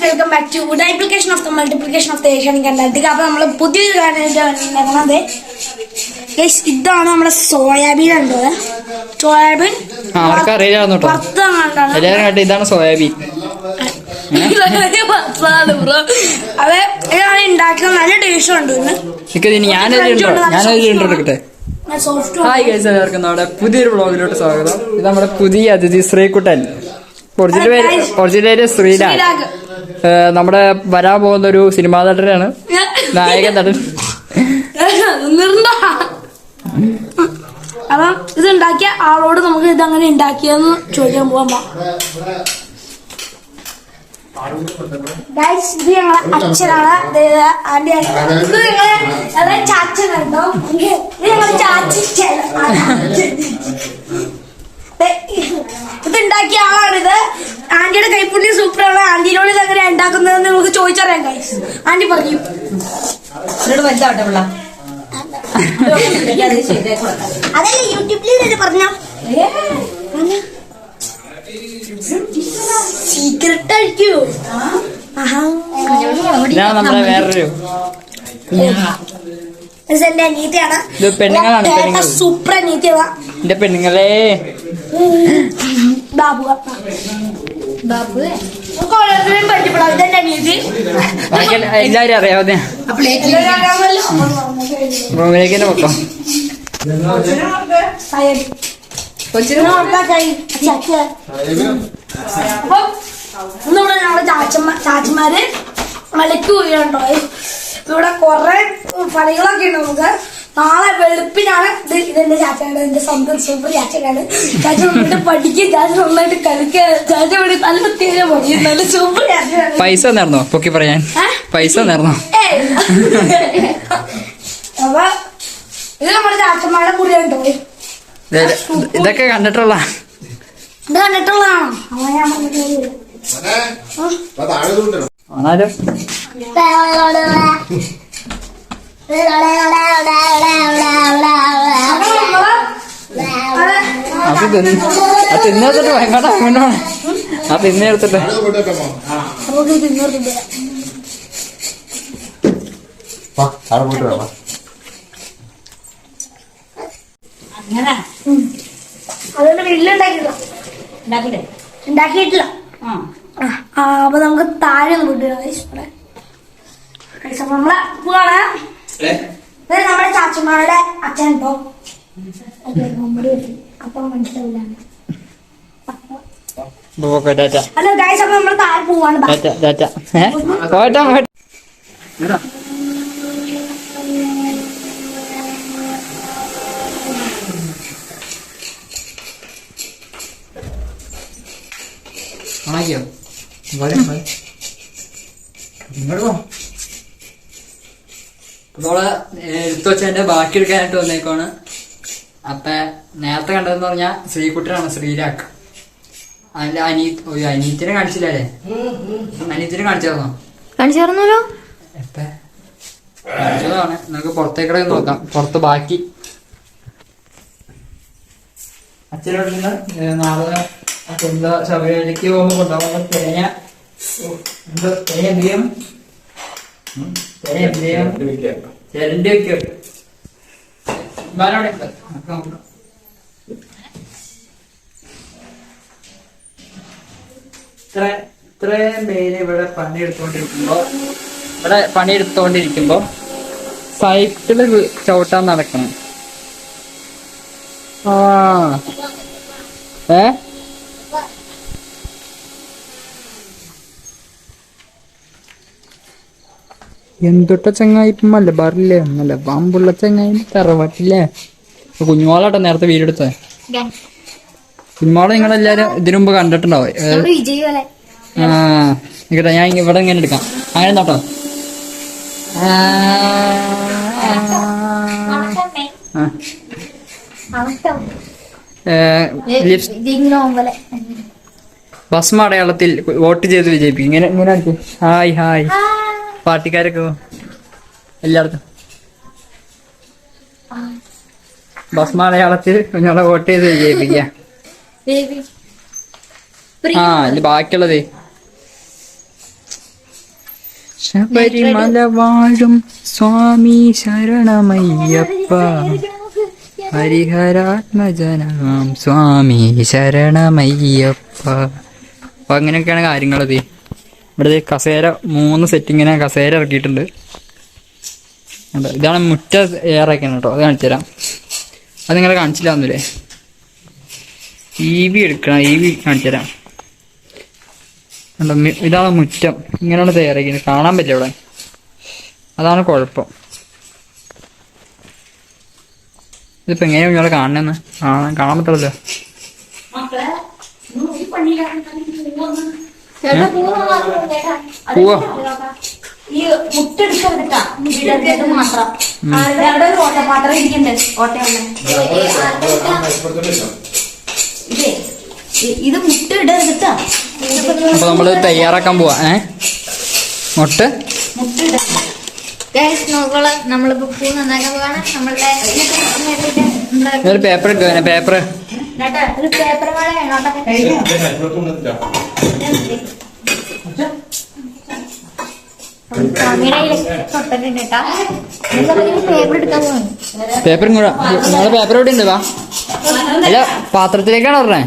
Guys welcome back to multiplication of the multiplication of the Asianic Antarctic അപ്പൊ നമ്മൾ പുതിയൊരു കാണുന്നത് ഗൈസ് ഇതാണ് നമ്മുടെ സോയാബീൻ ഉണ്ടത് സോയാബീൻ ആ, അവർക്ക്. വറുത്തങ്ങാണ്ടാണ് എല്ലാവരും കേട്ടോ ഇതാണ് സോയാബീൻ അതെ അത് ഇതാണ് ഉണ്ടാക്കിയത് നല്ല ടേസ്റ്റ് ഉണ്ട് ഉണ്ടോ ഞാനതിൽ ഉണ്ടോ എടുക്കട്ടെ? ഹായ് ഗൈസ് എല്ലാവർക്കും നമ്മുടെ പുതിയൊരു വ്ളോഗിലോട്ട് സ്വാഗതം. ഇത് നമ്മുടെ പുതിയ അതിഥി ശ്രീകുട്ടൻ. ഒറിജിനൽ പേര് ഒറിജിനൽ പേര് ശ്രീരാഗ്. നമ്മുടെ വരാൻ പോകുന്ന ഒരു സിനിമാ നടനാണ്. നായകൻ നടൻ. അപ്പം ഇത് ഉണ്ടാക്കിയ ആളോട് നമുക്ക് ഇത് അങ്ങനെ ഉണ്ടാക്കിയെന്ന് ചോദിക്കാൻ പോവാ ഇത് ഞങ്ങളെ അച്ഛനാണ്. ആന്റി ഇത് ഞങ്ങളെ ഞങ്ങളെ ചാച്ചനാട്ടോ ഇത് ഞങ്ങളെ ചാച്ചി ഇത് ഉണ്ടാക്കിയ ആളാണിത്. ആന്റിയുടെ കൈപ്പുണ്യം സൂപ്പറാണ്. ആന്റിനോട് ഇത് എങ്ങനെയാ ഉണ്ടാക്കുന്നത് നമുക്ക് ചോദിച്ചറിയാം കൈ ആന്റി പറഞ്ഞു. എന്നോട് വലുതാവട്ടെ പിള്ള. അതല്ലേ യൂട്യൂബിൽ പറഞ്ഞ? സീക്രട്ട് അടിക്കൂ ഇതാണ് നമ്മുടെ വേറൊരു എന്റെ അനീതിയാണ്. സൂപ്പർ അനീതിയാണ് എന്റെ പെണ്ണുങ്ങളെ. ബാബു ബാബു ഓരോരുത്തരെയും പരിചയപ്പെടാം. ഇതെന്റെ അനീതി. ബാക്കി എല്ലാ- എല്ലാവരും അറിയാവുന്ന. റൂമിലേക്ക് തന്നെ വെക്കാം സൈഡ്. കൊച്ചിന് ഇന്ന് നമ്മുടെ കൈ ഇന്നിവിടെ ഞങ്ങളെ ചാച്ചമ്മ മലക്ക് പോയിട്ടുണ്ടോ ഇവിടെ കുറെ പണികളൊക്കെ ഉണ്ട് നമുക്ക്. നാളെ വെളുപ്പിനാണ് ഇത് ഇതെന്റെ ചാച്ചയുടെ എന്റെ സ്വന്തം സൂപ്പർ ചാച്ചയാണ് ചാച്ച നന്നായിട്ട് പഠിക്കും. ചാച്ച നന്നായിട്ട് കളിക്കുക. ചാച്ച ഇവിടെ നല്ല തീരെ പഠിക്കും. നല്ല സൂപ്പർ ചാച്ചയാണ് പൈസ നേർന്നോ പൊക്കി പറയാൻ? പൈസ നേർന്നോ. അപ്പൊ ഇത് നമ്മുടെ ചാച്ചന്മാരുടെ കൂടെയുണ്ടോ ഇത് ഇതൊക്കെ കണ്ടിട്ടുള്ള ഇത് കണ്ടിട്ടുള്ളതാണോ? അവൻ ഞാൻ പറഞ്ഞിട്ടില്ല. അത് തിന്ന് അത് തിന്നെടുത്തിട്ട് എങ്ങോട്ടാ അങ്ങോട്ടാണ് ആ തിന്നെടുത്തിട്ട് അതുകൊണ്ട് ഉണ്ടാക്കിയിട്ടില്ല. ആ, അപ്പൊ നമുക്ക് താഴെ ഒന്ന് ഇവിടെ. നമ്മളെ പോവാണ്. ഇത് നമ്മുടെ ചാച്ചന്മാരുടെ അച്ഛൻ ഇപ്പോ. അപ്പൊ മനസ്സിലാവില്ല പോക്കെ ടാറ്റ. ഹലോ ഗൈസ് അപ്പൊ നമ്മൾ താഴെ പോവാണ്. ടാറ്റ ഏ? പോയിട്ടാ പോയിട്ട് ആക്കിയോ ഇങ്ങോട്ട് പോ നമ്മൾ എടുത്തു വെച്ചതിന്റെ ബാക്കി എടുക്കാനായിട്ട് വന്നേക്കാണ് അപ്പൊ നേരത്തെ കണ്ടതെന്ന് പറഞ്ഞാ ശ്രീകുട്ടനാണ് ശ്രീരാക്ക്. അതിന്റെ അനീത് ഒരു അനീത്തിനെ കാണിച്ചില്ലേ അനീത്തിനെ കാണിച്ചായിരുന്നോ? കാണിച്ചായിരുന്നല്ലോ? എപ്പ? കാണിച്ചതാണ്. നമുക്ക് പുറത്തേക്കൂടെ നോക്കാം. പുറത്ത് ബാക്കി. അച്ഛനോട് നാളെ ശബരിമലയ്ക്ക് പോകുമ്പോ കൊണ്ടുപോകുന്ന തേങ്ങ. തേങ്ങ എന്ത് ചെയ്യും? ചിരണ്ടി വെക്കും. ഇത്ര ഇത്രയും പേര് ഇവിടെ പണിയെടുത്തോണ്ടിരിക്കുമ്പോ ഇവിടെ പണിയെടുത്തോണ്ടിരിക്കുമ്പോ സൈക്കിൾ ചവിട്ടാൻ നടക്കണം. ആ. ഏ? എന്തൊട്ട ചങ്ങായി? ഇപ്പം മലബാറില്ലേ? നല്ല പാമ്പുള്ള ചങ്ങായി തറവാട്ടില്ലേ? കുഞ്ഞുമോളാട്ടോ നേരത്തെ വീടെടുത്തത് കുഞ്ഞുമോളെ നിങ്ങളെല്ലാരും ഇതിനു മുമ്പ് കണ്ടിട്ടുണ്ടാവും. ആ നിക്കട്ടെ ഞാൻ ഇവിടെ ഇങ്ങനെ എടുക്കാം. അങ്ങനെ നോട്ടോ. ഭസ്മ അടയാളത്തിൽ വോട്ട് ചെയ്ത് വിജയിപ്പിക്കും. ഇങ്ങനെ ഇങ്ങനെ ഹായ്. ഹായ്. പാർട്ടിക്കാരൊക്കെ. എല്ലായിടത്തും. ബസ് മലയാളത്തിൽ കുഞ്ഞോളെ വോട്ട് ചെയ്ത് ജയിപ്പിക്കാം ആ ഇനി ബാക്കിയുള്ളത്. ശബരിമല വാഴും സ്വാമി ശരണമയ്യപ്പ. ഹരിഹരാത്മജനാം സ്വാമി ശരണമയ്യപ്പ. അപ്പൊ അങ്ങനെയൊക്കെയാണ് കാര്യങ്ങളത്. ഇവിടെ കസേര മൂന്ന് സെറ്റിങ്ങിനെ കസേര ഇറക്കിയിട്ടുണ്ട്? ഇതാണ് മുറ്റ ഏറൊക്കെയാണ് കേട്ടോ. അത് കാണിച്ചു തരാം. അത് നിങ്ങളെ കാണിച്ചില്ലാന്നല്ലേ ഇ വി എടുക്കണം. ഇ വി കാണിച്ചു തരാം. ഇതാണ് മുറ്റം. ഇങ്ങനെയാണ് തയ്യാറാക്കിയത്. കാണാൻ പറ്റില്ല ഇവിടെ. അതാണ് കുഴപ്പം. ഇതിപ്പോ എങ്ങനെയാണ് ഇവിടെ കാണണമെന്ന് കാണാൻ കാണാൻ പറ്റുള്ളൂ പോവാ. ഈ മുട്ടെടുക്കാ മുട്ടെടുക്കത് മാത്രം. അവിടെ ഒരു ഓട്ടപാത്രം ഇരിക്കണ്ട് ഓട്ടയല്ല ഇതേ ഇത് മുട്ട ഇടരുതാ അപ്പൊ നമ്മൾ തയ്യാറാക്കാൻ പോവാ. ഏ? മുട്ട്? മുട്ട ഇടരുത് ഗൈസ് നോക്കൾ. നമ്മളിപ്പോ പൂ നന്നാക്കാൻ പോവാണ്. നമ്മളുടെ ഒരു പേപ്പർ എടുക്കുക പേപ്പർ പേപ്പർ പോലെ കൂടെ. നിങ്ങളെ പേപ്പർ എവിടെ ഉണ്ട് വാ. അല്ല പാത്രത്തിലേക്കാണ് പറഞ്ഞേ.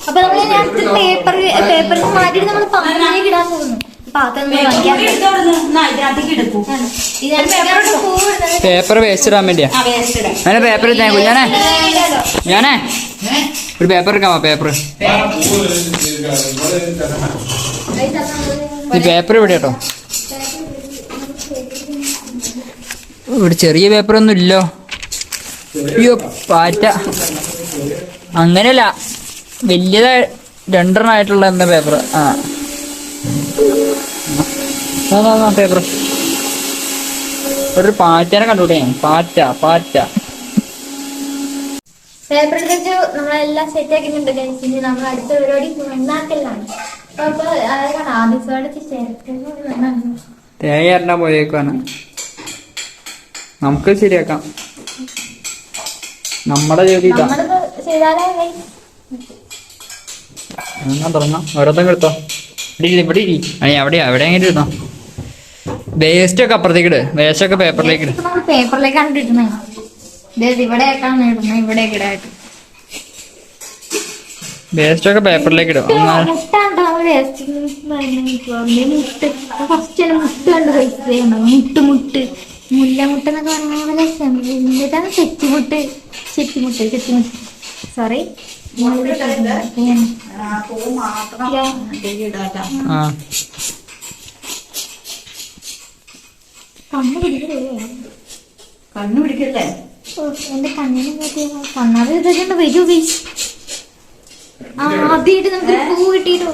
അപ്പൊ നമ്മൾ നേരത്തെ പേപ്പർ നമ്മൾ പാത്രത്തിലേക്ക് ഇടാൻ പോകുന്നു. പേപ്പർ വേസ്റ്റ് ഇടാൻ വേണ്ടിയാ. അങ്ങനെ പേപ്പർ ഞാനേ. കുഞ്ഞാനെ ഞാനേ. ഒരു പേപ്പർ എടുക്കാമോ പേപ്പർ? ഈ പേപ്പർ ഇവിടെ കേട്ടോ ഇവിടെ ചെറിയ പേപ്പർ ഒന്നും ഇല്ലോ. അയ്യോ പാറ്റ. അങ്ങനെയല്ല. വലിയതായി രണ്ടെണ്ണം ആയിട്ടുള്ള എന്താ പേപ്പർ ആ. പേപ്പർ ഒരു പാറ്റനെ കണ്ടുകൂടെ? പാറ്റ പാറ്റ. പേപ്പർ നമ്മളെല്ലാം സെറ്റ് ആക്കിയിട്ടുണ്ട്. ഇനി നമ്മൾ അടുത്ത പരിപാടി മണ്ണാക്കലാണ് അപ്പൊ അതാണ് ആദ്യത്തോടെ തേങ്ങ പോയേക്കാണ് നമുക്ക് ശരിയാക്കാം. നമ്മുടെ ജോലി ഇതാ. തുടങ്ങാം എടുത്തോ? ഇവിടെ ഇവിടെ ഇരി. എങ്ങനെ ഇരുന്നോ? വേസ്റ്റ് ഒക്കെ അപ്പുറത്തേക്ക് ഇട്. വേസ്റ്റ് ഒക്കെ പേപ്പറിലേക്ക് ഇട്. പേപ്പറിലേക്കാണ് ഇടുന്നത് ഇടുന്നത് ഇവിടെ ഇടായിട്ട് വേസ്റ്റ് ഒക്കെ പേപ്പറിലേക്ക് ഇടും. ഫസ്റ്റ് മുട്ട്. കണ്ട് മുട്ട് മുട്ട്. മുല്ലമുട്ട എന്നൊക്കെ പറഞ്ഞ പോലെ എന്താണ് ചെത്തിമുട്ട്? ചെത്തിമുട്ട് ചെത്തിമുട്ട്. സോറി ആ കണ്ണ് പിടിക്കല്ലേ? കണ്ണു പിടിക്കല്ലേ? ഓ, എന്റെ കണ്ണിന് കണ്ണാടി ഇതൊക്കെ വരൂ ഗൈസ് ആദ്യമായിട്ട് നമുക്ക് പൂ കിട്ടിയിട്ടോ?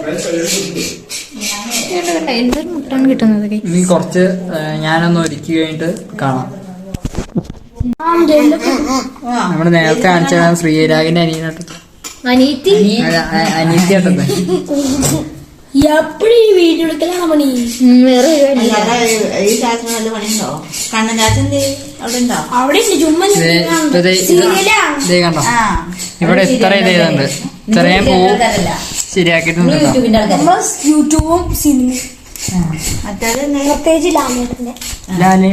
എന്തൊരു മുട്ടാണ് കിട്ടുന്നത് guys. ഇനി കുറച്ച് ഏ, ഞാനൊന്ന് ഒരുക്കി കഴിഞ്ഞിട്ട് കാണാം. നമ്മൾ നേരത്തെ കാണിച്ച ശ്രീരാഗിന്റെ അനിയനായിട്ട്. അനീത്തി അനിയത്തിയാട്ടത് എപ്പോഴും ഈ വീഡിയോ എടുക്കലാണ് പണി വേറെ ഈ ചാച്ചന് വല്ല പണിയുണ്ടോ? കണ്ണൻ ചാച്ചന്റെ അവിടെ ഉണ്ടോ അവിടെ ഉണ്ട് ചുമ്മാ സീരിയലാണ് കണ്ടോ? ആ. ഇവിടെ ഇത്ര ഇത് ചെറിയ ഇത്രയും പൂ ശരിയാക്കിയിട്ടുണ്ട് യൂട്യൂബും സിനിമയും. മറ്റേത് പ്രത്യേകിച്ച് ലാലേട്ടന്റെ ലാലേ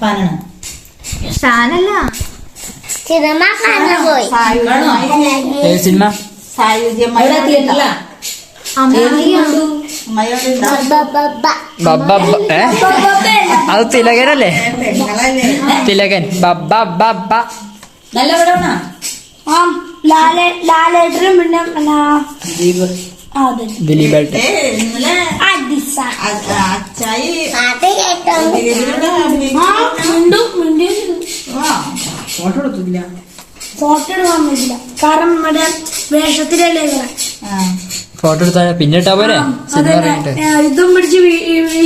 ഫാനാണ്. ഷാനല്ല സിനിമ പോയി. സിനിമ? ഏ അത് തിലകനല്ലേ? തിലകൻ. ബബ്ബ ബബ്ബ നല്ല പടമാണോ ആ ലാലേട്ടനും പിന്നെ ദിലീപേട്ടൻ. ഫോട്ടോ എടുത്തില്ല ഫോട്ടോ എടുക്കാൻ പറ്റില്ല കാരണം നമ്മുടെ വേഷത്തിലല്ലേ ഫോട്ടോ എടുത്താ പിന്നെ ഇട്ടാ പോരെ? സിനിമ ഇതും പിടിച്ച്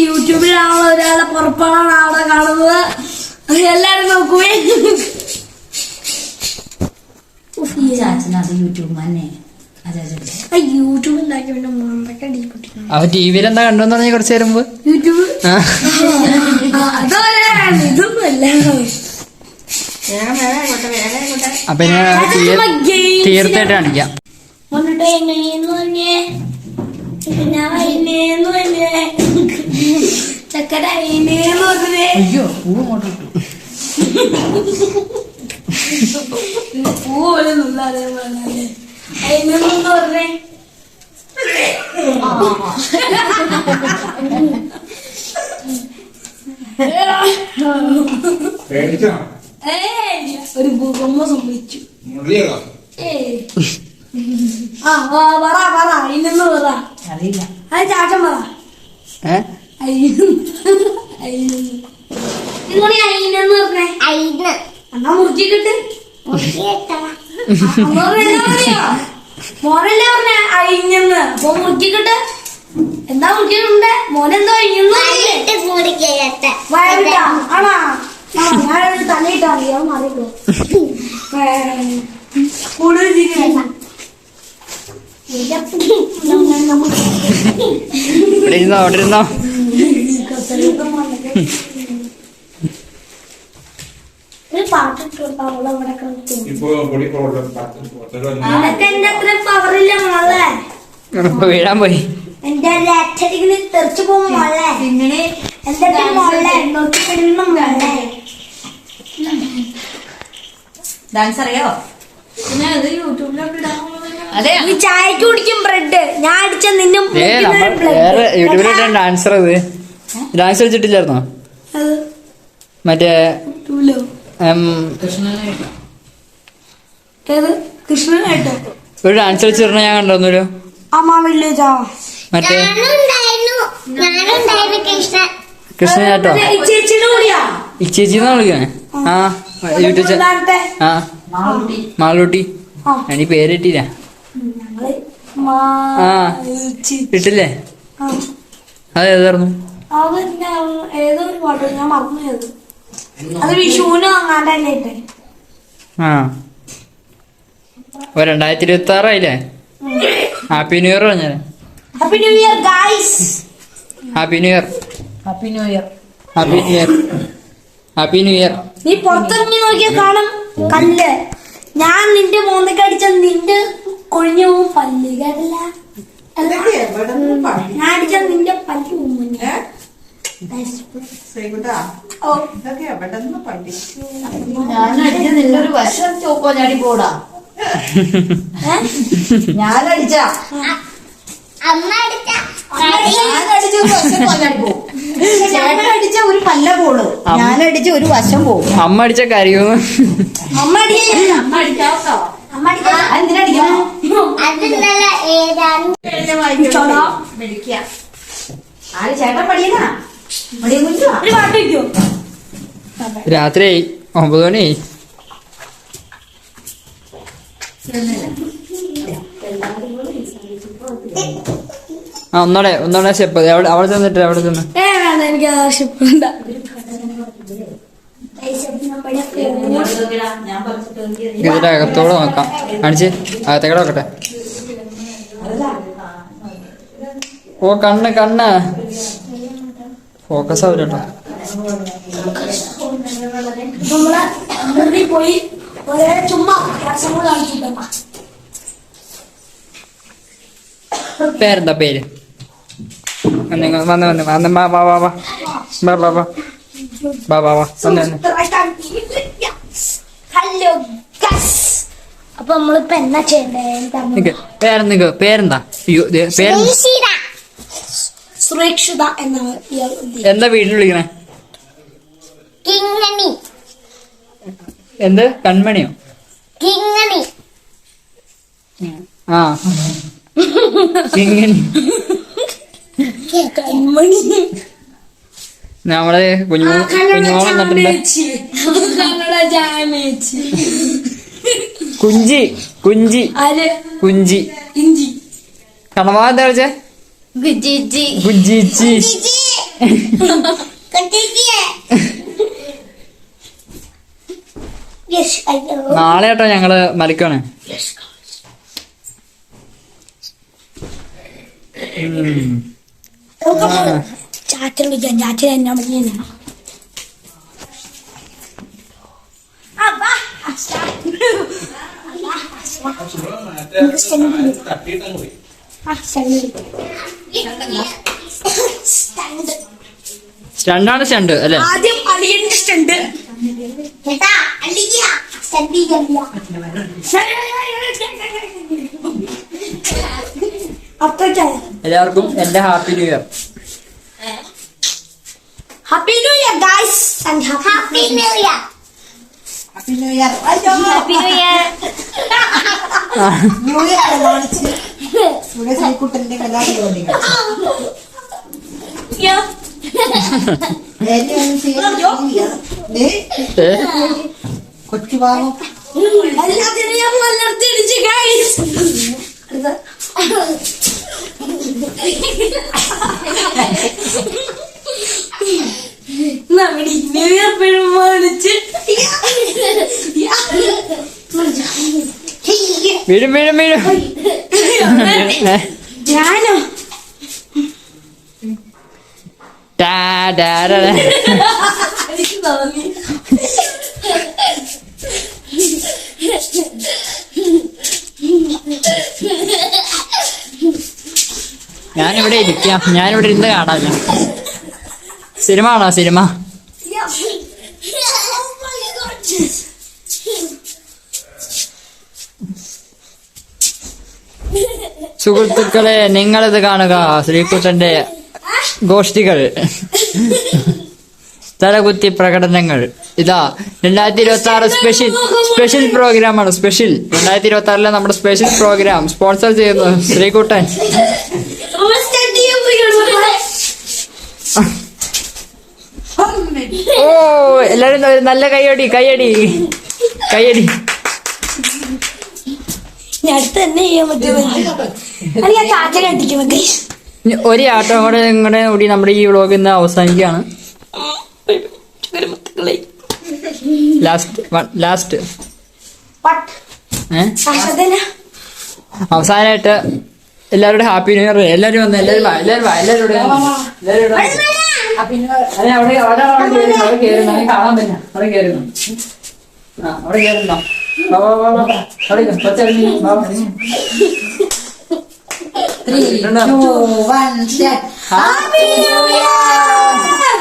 യൂട്യൂബിലാണോ ഒരാളെ പുറപ്പാടാണ് അവിടെ കാണുന്നത്. എല്ലാരും നോക്കുവേ ഉഫ്, ഈ യൂട്യൂബ് തന്നെ. അവ ടി വിയിൽ എന്താ കണ്ടെന്ന് പറഞ്ഞ കുറച്ച് നേരം യൂട്യൂബ്? അപ്പൊ ഞാൻ തീർച്ചയായിട്ടും കാണിക്കാം. അയ്യോ പൂ അങ്ങോട്ട് പൂ പോലെ നിന്നാലേ പറഞ്ഞാൽ. അതിനൊന്നും പറഞ്ഞേ ഒരു ഭൂകമ്പം സംഭവിച്ചു. ഏ ആ പറ പറ ഇല്ലെന്ന് പറ അറിയില്ല. അത് ചാട്ടം പറ. ഏ? നിങ്ങളെ അയിനെന്ന് പറഞ്ഞേ. അയിന് എന്നാ മുറുക്കി കിട്ട് മോനല്ലേ പറഞ്ഞ? അയിഞ്ഞെന്ന് അപ്പൊ മുറുക്കി കിട്ട് എന്താ മുറുക്കിട്ടുണ്ടേ മോനെന്തോ അയിഞ്ഞെന്ന് വയറിട്ട. ആണാ. ഞാനൊരു തലയിട്ടാ അറിയാൻ മാറിക്കോ. കൂടുതൽ ഇവിടെ ഇരുന്നോ അവിടെ ഇരുന്നോ വീഴാൻ പോയി. ഡാൻസ് അറിയാവോ? പിന്നെ അത് യൂട്യൂബിലൊക്കെ ഇടാൻ നീ ചായക്ക് കുടിക്കും ബ്രെഡ്. ഞാൻ അടിച്ച നിന്നും ഏ നമ്മൾ വേറെ യൂട്യൂബിലിട്ട് ഡാൻസർ അത് ഡാൻസ് കളിച്ചിട്ടില്ലായിരുന്നോ? മറ്റേ ഉം, ഏത്? കൃഷ്ണനായിട്ടോ. ഒരു ഡാൻസ് കളിച്ചിരുന്ന ഞാൻ കണ്ടോന്നൊരു അമ്മ വില്ലേജാ മറ്റേ ഞാനുണ്ടായിരുന്നു. ഞാനുണ്ടായിരുന്നു കൃഷ്ണ കൃഷ്ണനാട്ടോ ചേച്ചിയുടെ കൂടിയാ ഇച്ചേച്ചിന്നാ വിളിക്കണേ ആ. യൂട്യൂബ് ആ. മാളൂട്ടി. ആ. എനിക്ക് പേരിട്ടില്ല ഞങ്ങൾ ആ. ഇട്ടില്ലേ ആ. അത് ഏതായിരുന്നു? അത് ഞാൻ ഏതോ ഒരു പാട്ട് ഞാൻ മറന്നു അത് വിഷുവിന് വാങ്ങാണ്ടല്ലേ ഇട്ടെ. ആ. ഓ രണ്ടായിരത്തി ഇരുപത്തി ആറായില്ലേ ഹാപ്പി ന്യൂ ഇയർ പറഞ്ഞാലേ happy new year guys happy new year happy new year happy new year happy new year നീ പുറത്തിറങ്ങി നോക്കിയാൽ കാണും. കല്ല്. ഞാൻ നിന്റെ മോന്തക്കടിച്ച അടിച്ച നിന്റെ കൊഴിഞ്ഞവും പല്ല് കേട്ടില്ല ഞാനിച്ച നിന്റെ പല്ല് ഞാൻ വശം പോടാ. ഞാനടിച്ച ഒരു വശം പോകും ഒരു പല്ല പോൾ. ഞാനടിച്ച ഒരു വശം പോകും അമ്മ അടിച്ച കാര്യം അമ്മ അടിക്കോ അമ്മ അടിക്കാത്തോ രാത്രി ഒമ്പത് മണി ആ ഒന്നോടെ ഒന്നോടെ സ്റ്റെപ്പ് അവിടെ ചെന്നിട്ട് അവിടെ ചെന്ന് എനിക്ക് സ്റ്റെപ്പ് ഇതിന്റെ അകത്തോടെ നോക്കാം കാണിച്ച് അകത്തേക്കടെ നോക്കട്ടെ ഓ കണ്ണ് കണ്ണ് ഫോക്കസ് ആവില്ല കേട്ടോ പേരെന്താ പേര് നിങ്ങൾ വന്ന് വന്ന് വന്ന് വാ വാ വാ വാ വാ വാ വാ വാ വന്ന് വന്ന് അപ്പൊ നമ്മളിപ്പോ എന്നാ ചെയ്യണ്ടേ? പേരെന്താ? പേരെന്താ സുരക്ഷിത എന്നാണ് എന്താ വീട്ടിൽ വിളിക്കണേ? കിങ്ങണി. എന്ത്? കൺമണിയോ? കിങ്ങണി. ആ. കിങ്ങണി. കൺമണി. നമ്മൾ കുഞ്ഞു കുഞ്ഞുമോളം നട്ടിട്ടുണ്ട് കുഞ്ചി കുഞ്ചി കുഞ്ചി. ഇഞ്ചി. കണവാ എന്താ വിളിച്ചേ ഗുജിജി. അയ്യോ നാളെ കേട്ടോ ഞങ്ങൾ മലിക്കാണ് ഉം. ചാച്ചൻ വിളിക്കാം. ചാച്ചൻ എന്നാ വിളിക്കുന്നു സ്റ്റണ്ടാണ് സ്റ്റണ്ട് അല്ലേ? ആദ്യം അളിയന്റെ സ്റ്റണ്ട് എല്ലാവർക്കും എന്റെ happy new year happy new year guys and happy new year happy new year അയ്യോ! Happy new year. New year പ്രമാണിച്ച് ഇവിടെ ശ്രീകുട്ടന്റെ കലാപരിപാടികൾ കൊച്ചു പാവം എല്ലാത്തിനും ഞാൻ മലർത്തിടിച്ച് ഗൈസ് നമ്മുടെ ന്യൂ ഇയർ പെരുമാണിച്ച് വീഴും വീഴും വീഴും? ഞാനോ. ഞാനിവിടെ ഇരിക്കാം. ഞാനിവിടെ ഇരുന്ന് കാണാം. ഞാൻ സിനിമ ആണോ സിനിമ. സുഹൃത്തുക്കളെ നിങ്ങളിത് കാണുക ശ്രീകുട്ടന്റെ ഗോഷ്ടികൾ. തലകുത്തി പ്രകടനങ്ങൾ. ഇതാ രണ്ടായിരത്തി ഇരുപത്തി ആറ് സ്പെഷ്യൽ സ്പെഷ്യൽ പ്രോഗ്രാമാണ് സ്പെഷ്യൽ രണ്ടായിരത്തി ഇരുപത്തി ആറിലെ നമ്മുടെ സ്പെഷ്യൽ പ്രോഗ്രാം സ്പോൺസർ ചെയ്യുന്നു ശ്രീകുട്ടൻ അമ്മ start ചെയ്യാൻ പോയി. ഓ എല്ലാരും നല്ല കൈയടി കൈയടി കൈയടി. ഒരു ആട്ടം കൂടെ നിങ്ങളുടെ കൂടി നമ്മുടെ ഈ വ്ളോഗ് ഇന്ന് അവസാനിക്കുകയാണ്. ലാസ്റ്റ് ലാസ്റ്റ് അവസാനമായിട്ട് എല്ലാവരുടെ ഹാപ്പി ന്യൂ ഇയർ എല്ലാവരും വന്ന് എല്ലാവരും എല്ലാവരും എല്ലാവരും എല്ലാവരും വന്ന്. അവിടെ അവിടെ അവിടെ അവനെ കാണാൻ പറ്റില്ല. അവിടെ കേറുന്നു ആ അവിടെ വാ അവിടെ വാ വാ, ഇറങ്ങി. ഇതുണ്ടോ? One happy new year